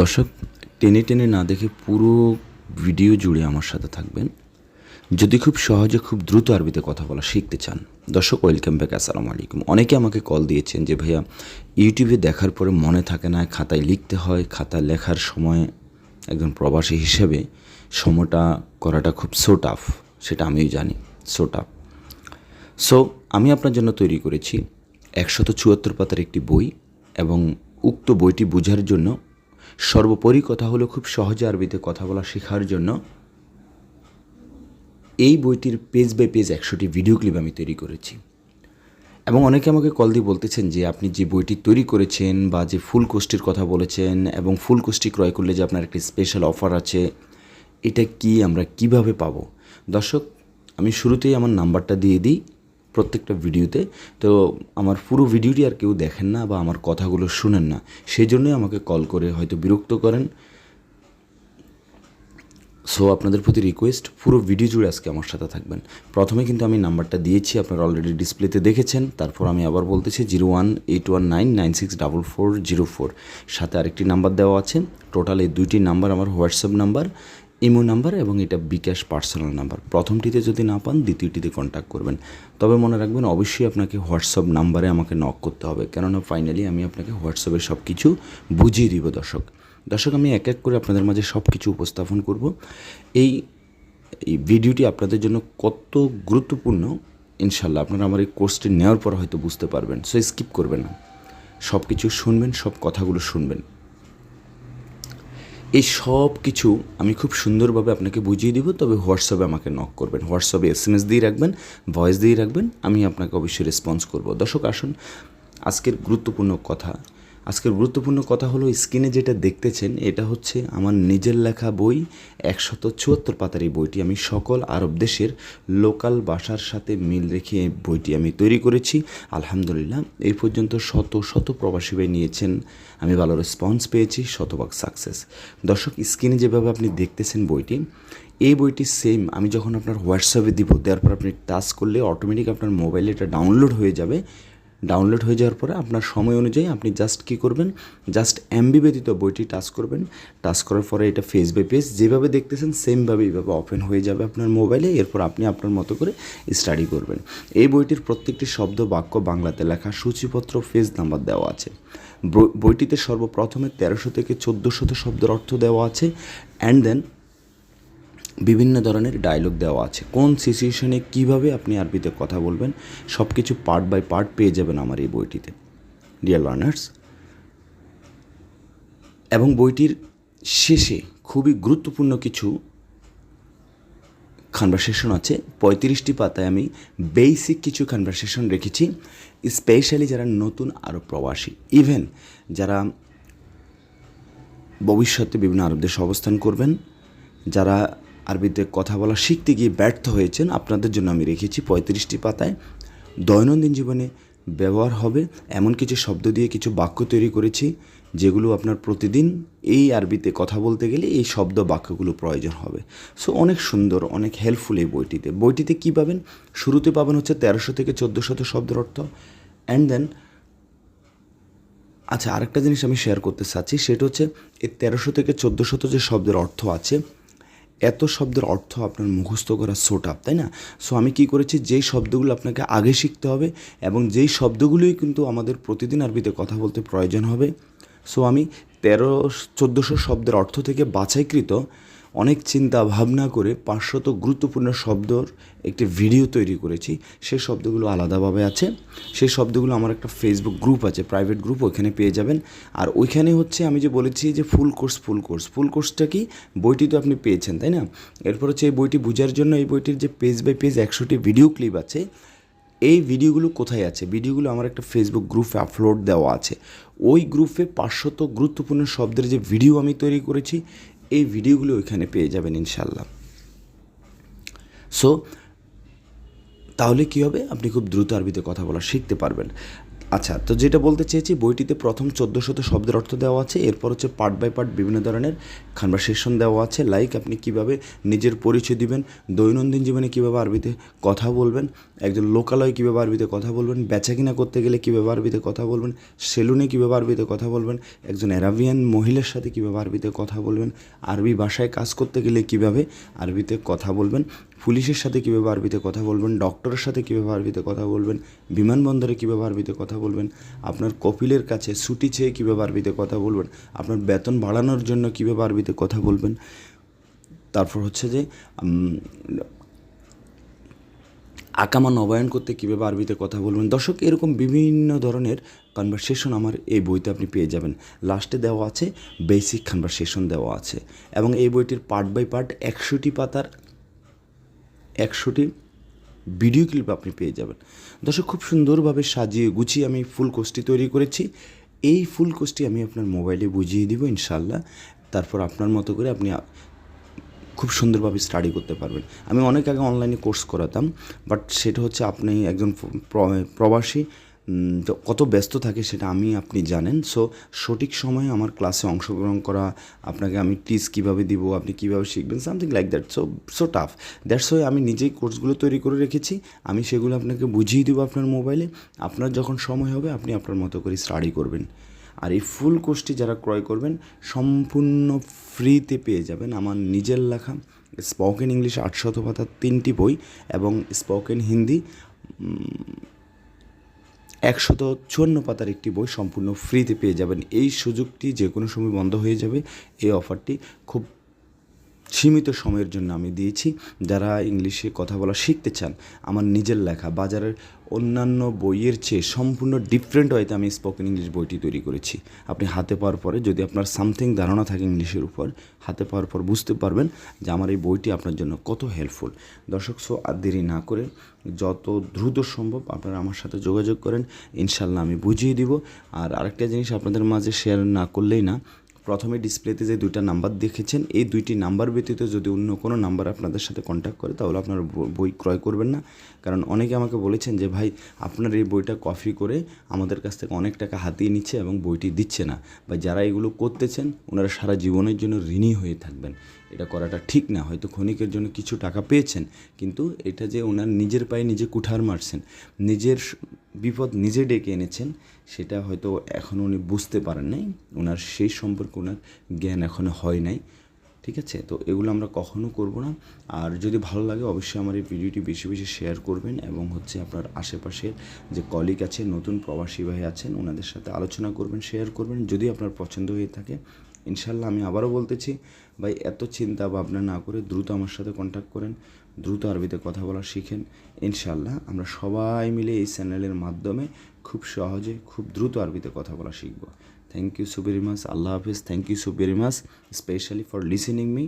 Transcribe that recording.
দর্শক, টেনে টেনে না দেখে পুরো ভিডিও জুড়ে আমার সাথে থাকবেন। যদি খুব সহজে, খুব দ্রুত আরবিতে কথা বলা শিখতে চান, দর্শক, ওয়েলকাম ব্যাক, আসসালামু আলাইকুম। অনেকে আমাকে কল দিয়েছেন যে, ভাইয়া, ইউটিউবে দেখার পরে মনে থাকে না, খাতায় লিখতে হয় খাতায় লেখার সময় একজন প্রবাসী হিসেবে সময়টা করাটা খুব সো টাফ সেটা আমিও জানি সো টাফ সো আমি আপনার জন্য তৈরি করেছি একশত চুয়াত্তর পাতার একটি বই এবং উক্ত বইটি বোঝার জন্য সর্বোপরি কথা হলো খুব সহজে আরবিতে কথা বলা শেখার জন্য। এই বইটির পেজ বাই পেজ একশোটি ভিডিও ক্লিপ আমি তৈরি করেছি। এবং অনেকে আমাকে কল দিয়ে বলতেছেন যে, আপনি যে বইটি তৈরি করেছেন বা যে ফুল কোর্সটির কথা বলেছেন এবং ফুল কোর্সটি ক্রয় করলে যে আপনার একটি স্পেশাল অফার আছে, এটা কি আমরা কীভাবে পাবো? দর্শক, আমি শুরুতেই আমার নাম্বারটা দিয়ে দিই। প্রত্যেকটা ভিডিওতে। তো আমার পুরো ভিডিওটি আর কেউ দেখেন না বা আমার কথাগুলো শুনেন না সেই জন্যই আমাকে কল করে হয়তো বিরক্ত করেন। সো আপনাদের প্রতি রিকোয়েস্ট পুরো ভিডিও জুড়ে আজকে আমার সাথে থাকবেন। প্রথমে কিন্তু আমি নাম্বারটা দিয়েছি, আপনারা অলরেডি ডিসপ্লেতে দেখেছেন। তারপর আমি আবার বলতেছি zero one eight one nine nine six double four zero four সাথে আরেকটি নাম্বার দেওয়া আছে। টোটাল এই দুইটি নাম্বার আমার হোয়াটসঅ্যাপ নাম্বার। ইমো নাম্বার এবং এটা বিকাশ পার্সোনাল নাম্বার। প্রথমটিতে যদি না পান, দ্বিতীয়টিতে কন্ট্যাক্ট করবেন। তবে মনে রাখবেন, অবশ্যই আপনাকে হোয়াটসঅ্যাপ নাম্বারে আমাকে নক করতে হবে। কেননা ফাইনালি আমি আপনাকে হোয়াটসঅ্যাপে সব কিছু বুঝিয়ে দিব, দর্শক। দর্শক, আমি এক এক করে আপনাদের মাঝে সব কিছু উপস্থাপন করব। এই এই ভিডিওটি আপনাদের জন্য কত গুরুত্বপূর্ণ ইনশাল্লাহ আপনারা আমার এই কোর্সটি নেওয়ার পর হয়তো বুঝতে পারবেন। সো স্কিপ করবেন না। সব কিছু শুনবেন, সব কথাগুলো শুনবেন। এই সব কিছু আমি খুব সুন্দরভাবে আপনাকে বুঝিয়ে দিব, তবে হোয়াটসঅ্যাপে আমাকে নক করবেন। হোয়াটসঅ্যাপে এস এম এস দিয়ে রাখবেন ভয়েস দিয়ে রাখবেন, আমি আপনাকে অবশ্যই রেসপন্স করব। দর্শক, আসুন, আজকের গুরুত্বপূর্ণ কথা আজকের গুরুত্বপূর্ণ কথা হলো স্ক্রিনে যেটা দেখতেছেন, এটা হচ্ছে আমার নিজের লেখা বই, একশত চুয়াত্তর পাতার এই বইটি। আমি সকল আরব দেশের লোকাল ভাষার সাথে মিল রেখে বইটি আমি তৈরি করেছি। আলহামদুলিল্লাহ, এই পর্যন্ত শত শত প্রবাসী ভাই নিয়েছেন। আমি ভালো রেসপন্স পেয়েছি, শতভাগ সাকসেস দর্শক, স্ক্রিনে যেভাবে আপনি দেখতেছেন বইটি, এই বইটি সেম আমি যখন আপনার হোয়াটসঅ্যাপে দিব, দেওয়ার পর আপনি টাচ করলে অটোমেটিক আপনার মোবাইলে এটা ডাউনলোড হয়ে যাবে। ডাউনলোড হয়ে যাওয়ার পরে আপনার সময় অনুযায়ী আপনি জাস্ট কী করবেন? জাস্ট এমবি ব্যতীত বইটি টাচ করবেন। টাচ করার পরে এটা ফেস বাই পেজ যেভাবে দেখতেছেন সেমভাবে এইভাবে ওপেন হয়ে যাবে আপনার মোবাইলে এরপর আপনি আপনার মতো করে স্টাডি করবেন। এই বইটির প্রত্যেকটি শব্দ, বাক্য বাংলাতে লেখা সূচিপত্র ফেজ নাম্বার দেওয়া আছে। বইটিতে সর্বপ্রথমে তেরোশো থেকে চোদ্দোশত শব্দের অর্থ দেওয়া আছে। অ্যান্ড দেন বিভিন্ন ধরনের ডায়লগ দেওয়া আছে। কোন সিচুয়েশনে কীভাবে আপনি আরবিতে কথা বলবেন সব কিছু পার্ট বাই পার্ট পেয়ে যাবেন আমার এই বইটিতে। ডিয়ার লার্নার্স এবং বইটির শেষে খুবই গুরুত্বপূর্ণ কিছু কনভারসেশন আছে। পঁয়ত্রিশটি পাতায় আমি বেসিক কিছু কনভারসেশন রেখেছি স্পেশালি যারা নতুন আরও প্রবাসী। ইভেন যারা ভবিষ্যতে বিভিন্ন আরব দেশে অবস্থান করবেন, যারা আরবিতে কথা বলা শিখতে গিয়ে ব্যর্থ হয়েছেন। আপনাদের জন্য আমি রেখেছি পঁয়ত্রিশটি পাতায়। দৈনন্দিন জীবনে ব্যবহার হবে এমন কিছু শব্দ দিয়ে কিছু বাক্য তৈরি করেছি, যেগুলো আপনার প্রতিদিন এই আরবিতে কথা বলতে গেলে এই শব্দ বাক্যগুলো প্রয়োজন হবে। সো অনেক সুন্দর, অনেক হেল্পফুল এই বইটিতে। বইটিতে কী পাবেন? শুরুতে পাবেন হচ্ছে তেরোশো থেকে চোদ্দোশত শব্দের অর্থ। অ্যান্ড দেন আচ্ছা আরেকটা জিনিস আমি শেয়ার করতে চাচ্ছি, সেটা হচ্ছে এই তেরোশো থেকে চোদ্দোশত যে শব্দের অর্থ আছে এত শব্দের অর্থ আপনার মুখস্থ করা সোট আপ তাই না? সো আমি কি করেছি, যেই শব্দগুলো আপনাকে আগে শিখতে হবে এবং যেই শব্দগুলোই কিন্তু আমাদের প্রতিদিন আরবিতে কথা বলতে প্রয়োজন হবে। সো আমি তেরো, চোদ্দোশো শব্দের অর্থ থেকে বাছাইকৃত অনেক চিন্তা ভাবনা করে পাঁচশত গুরুত্বপূর্ণ শব্দর একটি ভিডিও তৈরি করেছি। সেই শব্দগুলো আলাদাভাবে আছে। সেই শব্দগুলো আমার একটা ফেসবুক গ্রুপ আছে প্রাইভেট গ্রুপ ওইখানে পেয়ে যাবেন। আর ওইখানে হচ্ছে আমি যে বলেছি যে ফুল কোর্স ফুল কোর্স ফুল কোর্সটা কি? বইটি তো আপনি পেয়েছেন, তাই না? এরপর হচ্ছে এই বইটি বোঝার জন্য এই বইটির যে পেজ বাই পেজ একশোটি ভিডিও ক্লিপ আছে, এই ভিডিওগুলো কোথায় আছে? ভিডিওগুলো আমার একটা ফেসবুক গ্রুপে আপলোড দেওয়া আছে। ওই গ্রুপে পাঁচশত গুরুত্বপূর্ণ শব্দের যে ভিডিও আমি তৈরি করেছি এই ভিডিওগুলো ওইখানে পেয়ে যাবেন ইনশাল্লাহ সো তাহলে কী হবে? আপনি খুব দ্রুত আরবিতে কথা বলা শিখতে পারবেন। আচ্ছা তো যেটা বলতে চেয়েছি, বইটিতে প্রথম চোদ্দ শত শব্দের অর্থ দেওয়া আছে, এরপর হচ্ছে পার্ট বাই পার্ট বিভিন্ন ধরনের কনভারসেশন দেওয়া আছে লাইক আপনি কীভাবে নিজের পরিচয় দিবেন, দৈনন্দিন জীবনে কীভাবে আরবিতে কথা বলবেন, একজন লোকালয়ে কীভাবে আরবিতে কথা বলবেন বেচা কিনা করতে গেলে কীভাবে আরবিতে কথা বলবেন, সেলুনে কীভাবে আরবিতে কথা বলবেন, একজন অ্যারাবিয়ান মহিলার সাথে কীভাবে আরবিতে কথা বলবেন, আরবি ভাষায় কাজ করতে গেলে কীভাবে আরবিতে কথা বলবেন পুলিশের সাথে কীভাবে আরবিতে কথা বলবেন, ডক্টরের সাথে কীভাবে আরবিতে কথা বলবেন, বিমানবন্দরে কীভাবে আরবিতে কথা বলবেন, আপনার কপিলের কাছে ছুটি চেয়ে কীভাবে আরবিতে কথা বলবেন, আপনার বেতন বাড়ানোর জন্য কীভাবে আরবিতে কথা বলবেন। তারপর হচ্ছে যে আকামা নবায়ন করতে কীভাবে আরবিতে কথা বলবেন। দর্শক, এরকম বিভিন্ন ধরনের কনভারসেশন আমার এই বইতে আপনি পেয়ে যাবেন। লাস্টে দেওয়া আছে বেসিক কনভারসেশন দেওয়া আছে। এবং এই বইটির পার্ট বাই পার্ট একশোটি পাতার একশোটি ভিডিও ক্লিপ আপনি পেয়ে যাবেন। দর্শক, খুব সুন্দরভাবে সাজিয়ে গুছিয়ে আমি ফুল কোর্সটি তৈরি করেছি। এই ফুল কোর্সটি আমি আপনার মোবাইলে বুঝিয়ে দিব ইনশাল্লাহ তারপর আপনার মতো করে আপনি খুব সুন্দরভাবে স্টাডি করতে পারবেন। আমি অনেক আগে অনলাইনে কোর্স করাতাম বাট সেটা হচ্ছে আপনি একজন প্রবাসী কত ব্যস্ত থাকে সেটা আমি, আপনি জানেন। সো সঠিক সময়ে আমার ক্লাসে অংশগ্রহণ করা, আপনাকে আমি টিস কীভাবে দিব, আপনি কীভাবে শিখবেন something like that so so tough that's why আমি নিজেই কোর্সগুলো তৈরি করে রেখেছি। আমি সেগুলো আপনাকে বুঝিয়ে দেবো আপনার মোবাইলে আপনার যখন সময় হবে, আপনি আপনার মতো করে স্টাডি করবেন। আর এই ফুল কোর্সটি যারা ক্রয় করবেন, সম্পূর্ণ ফ্রিতে পেয়ে যাবেন আমার নিজের লেখা স্পোকেন ইংলিশ আটশত পাতার তিনটি বই এবং স্পোকেন হিন্দি একশত চুয়ান্ন পাতার একটি বই সম্পূর্ণ ফ্রিতে পেয়ে যাবেন। এই সুযোগটি যে কোনো সময় বন্ধ হয়ে যাবে। এই অফারটি খুব সীমিত সময়ের জন্য আমি দিয়েছি। যারা ইংলিশে কথা বলা শিখতে চান, আমার নিজের লেখা, বাজারের অন্যান্য বইয়ের চেয়ে সম্পূর্ণ ডিফারেন্ট ওয়েতে আমি স্পোকেন ইংলিশ বইটি তৈরি করেছি। আপনি হাতে পাওয়ার পরে যদি আপনার সামথিং ধারণা থাকে ইংলিশের উপর, হাতে পাওয়ার পর বুঝতে পারবেন যে আমার এই বইটি আপনার জন্য কত হেল্পফুল দর্শক, সো আর দেরি না করে যত দ্রুত সম্ভব আপনারা আমার সাথে যোগাযোগ করেন। ইনশাল্লাহ আমি বুঝিয়ে দিব। আর আরেকটা জিনিস আপনাদের মাঝে শেয়ার না করলেই না প্রথমে ডিসপ্লেতে যে দুইটা নাম্বার দেখেছেন, এই দুইটি নাম্বার ব্যতীত যদি অন্য কোনো নাম্বার আপনাদের সাথে কন্ট্যাক্ট করে, তাহলে আপনারা বই ক্রয় করবেন না। কারণ অনেকে আমাকে বলেছেন যে, ভাই, আপনার এই বইটা কপি করে আমাদের কাছ থেকে অনেক টাকা হাতিয়ে নিচ্ছে এবং বইটি দিচ্ছে না। বা যারা এগুলো করতেছেন, ওনারা সারা জীবনের জন্য ঋণী হয়ে থাকবেন। এটা করাটা ঠিক না। হয়তো ক্ষণিকের জন্য কিছু টাকা পেয়েছেন, কিন্তু এটা যে ওনার নিজের পায়ে নিজে কুঠার মারছেন, নিজের বিপদ নিজে ডেকে এনেছেন, সেটা হয়তো এখনও উনি বুঝতে পারেন নাই। ওনার সেই সম্পর্কে ওনার জ্ঞান এখনও হয় নাই। ঠিক আছে? তো এগুলো আমরা কখনো করব না। আর যদি ভালো লাগে, অবশ্যই আমার এই ভিডিওটি বেশি বেশি শেয়ার করবেন এবং হচ্ছে আপনার আশেপাশের যে কলিগ আছে, নতুন প্রবাসী ভাই আছেন ওনাদের সাথে আলোচনা করবেন শেয়ার করবেন। যদি আপনার পছন্দ হয়ে থাকে ইনশাল্লাহ আমি আবারও বলতেছি, ভাই, এত চিন্তা ভাবনা না করে দ্রুত আমার সাথে কন্ট্যাক্ট করেন, দ্রুত আরবিতে কথা বলা শিখেন। ইনশাল্লাহ আমরা সবাই মিলে এই চ্যানেলের মাধ্যমে খুব সহজে, খুব দ্রুত আরবিতে কথা বলা শিখব। Thank you so very much Allah Hafiz. Thank you so very much specially for listening me